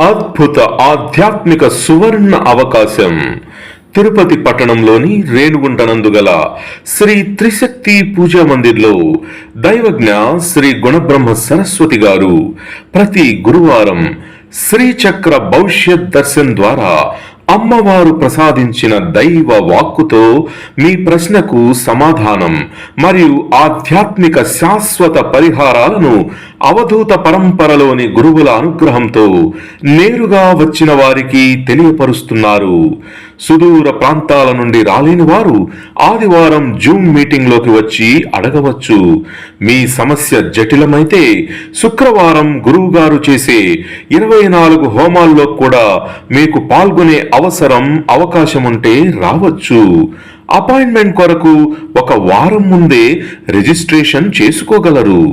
అద్భుత ఆధ్యాత్మిక సువర్ణ అవకాశం. తిరుపతి పట్టణంలోని రేణుగుంటనందు గల శ్రీ త్రిశక్తి పూజా మందిర్లో దైవజ్ఞ శ్రీ గుణబ్రహ్మ సరస్వతి గారు ప్రతి గురువారం శ్రీచక్ర భవిష్యత్ దర్శన్ ద్వారా అమ్మవారు ప్రసాదించిన దైవ వాక్కుతో మీ ప్రశ్నకు సమాధానం మరియు ఆధ్యాత్మిక శాశ్వత పరిహారాలను అవధూత పరంపరలోని గురువుల అనుగ్రహంతో నేరుగా వచ్చిన వారికి తెలియపరుస్తున్నారు. సుదూర ప్రాంతాల నుండి రాలేని వారు ఆదివారం జూమ్ మీటింగ్లోకి వచ్చి అడగవచ్చు. మీ సమస్య జటిలమైతే శుక్రవారం గురువుగారు చేసే ఇరవై నాలుగు హోమాల్లో కూడా మీకు పాల్గొనే అవసరం అవకాశం ఉంటే రావచ్చు. అపాయింట్మెంట్ కొరకు ఒక వారం ముందే రిజిస్ట్రేషన్ చేసుకోగలరు.